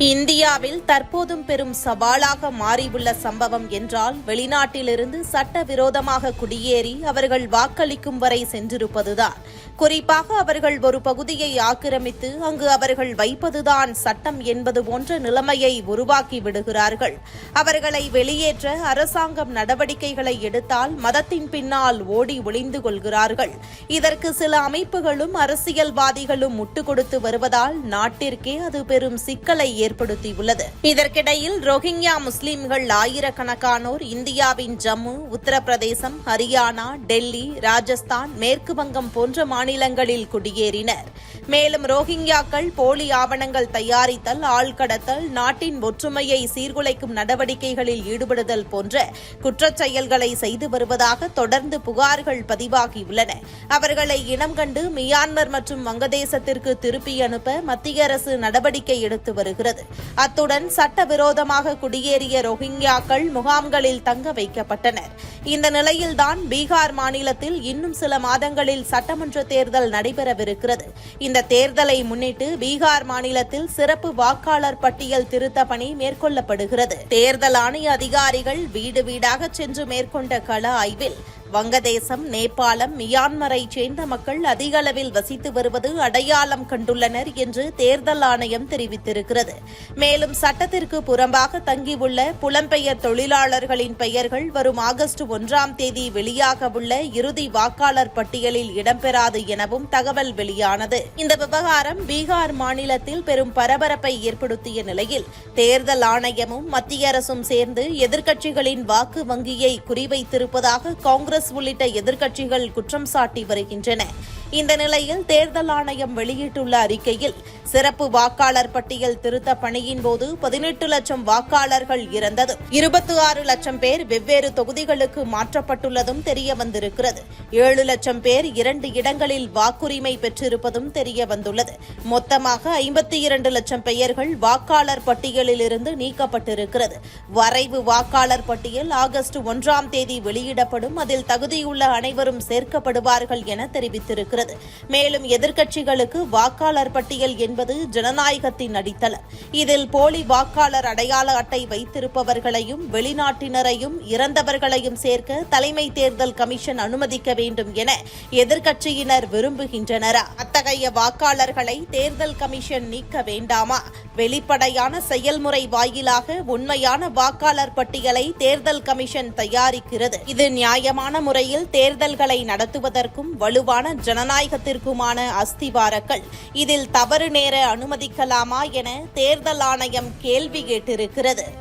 In the. இந்தியாவில் தற்போதும் பெரும் சவாலாக மாறியுள்ள சம்பவம் என்றால் வெளிநாட்டிலிருந்து சட்டவிரோதமாக குடியேறி அவர்கள் வாக்களிக்கும் வரை சென்றிருப்பதுதான். குறிப்பாக அவர்கள் ஒரு பகுதியை ஆக்கிரமித்து அங்கு அவர்கள் வைப்பதுதான் சட்டம் என்பது போன்ற நிலைமையை உருவாக்கி விடுகிறார்கள். அவர்களை வெளியேற்ற அரசாங்கம் நடவடிக்கைகளை எடுத்தால் மதத்தின் பின்னால் ஓடி ஒளிந்து கொள்கிறார்கள். இதற்கு சில அமைப்புகளும் அரசியல்வாதிகளும் முட்டுக் கொடுத்து வருவதால் நாட்டிற்கே அது பெரும் சிக்கலை ஏற்படுத்தி ஏற்படுத்தியுள்ளது இதற்கிடையில் ரோஹிங்யா முஸ்லிம்கள் ஆயிரக்கணக்கானோர் இந்தியாவின் ஜம்மு உத்தரப்பிரதேசம் ஹரியானா டெல்லி ராஜஸ்தான் மேற்கு வங்கம் போன்ற மாநிலங்களில் குடியேறினர். மேலும் ரோஹிங்யாக்கள் போலி ஆவணங்கள் தயாரித்தல் ஆள்கடத்தல் நாட்டின் ஒற்றுமையை சீர்குலைக்கும் நடவடிக்கைகளில் ஈடுபடுதல் போன்ற குற்றச் செயல்களை செய்து வருவதாக தொடர்ந்து புகார்கள் பதிவாகியுள்ளன. அவர்களை இனம் கண்டு மியான்மர் மற்றும் வங்கதேசத்திற்கு திருப்பி அனுப்ப மத்திய அரசு நடவடிக்கை எடுத்து வருகிறது. அத்துடன் சட்டவிரோதமாக குடியேறிய ரோஹிங்யாக்கள் முகாம்களில் தங்க வைக்கப்பட்டனர். இந்த நிலையில்தான் பீகார் மாநிலத்தில் இன்னும் சில மாதங்களில் சட்டமன்ற தேர்தல் நடைபெறவிருக்கிறது. இந்த தேர்தலை முன்னிட்டு பீகார் மாநிலத்தில் சிறப்பு வாக்காளர் பட்டியல் திருத்த பணி மேற்கொள்ளப்படுகிறது. தேர்தல் ஆணைய அதிகாரிகள் வீடு வீடாக சென்று மேற்கொண்ட கள ஆய்வில் வங்கதேசம் நேபாளம் மியான்மரை சேர்ந்த மக்கள் அதிக அளவில் வசித்து வருவது அடையாளம் கண்டுள்ளனர் என்று தேர்தல் ஆணையம் தெரிவித்திருக்கிறது. மேலும் சட்டத்திற்கு புறம்பாக தங்கியுள்ள புலம்பெயர் தொழிலாளர்களின் பெயர்கள் வரும் ஆகஸ்ட் ஒன்றாம் தேதி வெளியாகவுள்ள இறுதி வாக்காளர் பட்டியலில் இடம்பெறாது எனவும் தகவல் வெளியானது. இந்த விவகாரம் பீகார் மாநிலத்தில் பெரும் பரபரப்பை ஏற்படுத்திய நிலையில் தேர்தல் ஆணையமும் மத்திய அரசும் சேர்ந்து எதிர்க்கட்சிகளின் வாக்கு வங்கியை குறிவைத்திருப்பதாக காங்கிரஸ் உள்ளிட்ட எதிர்க்கட்சிகள் குற்றம் சாட்டி வருகின்றன. இந்த நிலையில் தேர்தல் ஆணையம் வெளியிட்டுள்ள அறிக்கையில் சிறப்பு வாக்காளர் பட்டியல் திருத்த பணியின் போது பதினெட்டு லட்சம் வாக்காளர்கள் இறந்தது. இருபத்தி ஆறு லட்சம் பேர் வெவ்வேறு தொகுதிகளுக்கு மாற்றப்பட்டுள்ளதும் தெரிய வந்திருக்கிறது. ஏழு லட்சம் பேர் இரண்டு இடங்களில் வாக்குரிமை பெற்றிருப்பதும் தெரிய வந்துள்ளது. மொத்தமாக ஐம்பத்தி இரண்டு லட்சம் பெயர்கள் வாக்காளர் பட்டியலில் இருந்து நீக்கப்பட்டிருக்கிறது. வரைவு வாக்காளர் பட்டியல் ஆகஸ்ட் ஒன்றாம் தேதி வெளியிடப்படும். அதில் தகுதியுள்ள அனைவரும் சேர்க்கப்படுவார்கள் என தெரிவித்திருக்கிறது. மேலும் எதிர்க்கட்சிகளுக்கு வாக்காளர் பட்டியல் என்பது ஜனநாயகத்தின் அடித்தளம். இதில் போலி வாக்காளர் அடையாள அட்டை வைத்திருப்பவர்களையும் வெளிநாட்டினரையும் இறந்தவர்களையும் சேர்க்க தலைமை தேர்தல் கமிஷன் அனுமதிக்க வேண்டும் என எதிர்க்கட்சியினர் விரும்புகின்றனரா? அத்தகைய வாக்காளர்களை தேர்தல் கமிஷன் நீக்க வேண்டாமா? வெளிப்படையான செயல்முறை வாயிலாக உண்மையான வாக்காளர் பட்டியலை தேர்தல் கமிஷன் தயாரிக்கிறது. இது நியாயமான முறையில் தேர்தல்களை நடத்துவதற்கும் வலுவான ஜனநாயகத்திற்குமான அஸ்திவாரக்கள். இதில் தவறு நேர அனுமதிக்கலாமா என தேர்தல் ஆணையம் கேள்வி கேட்டிருக்கிறது.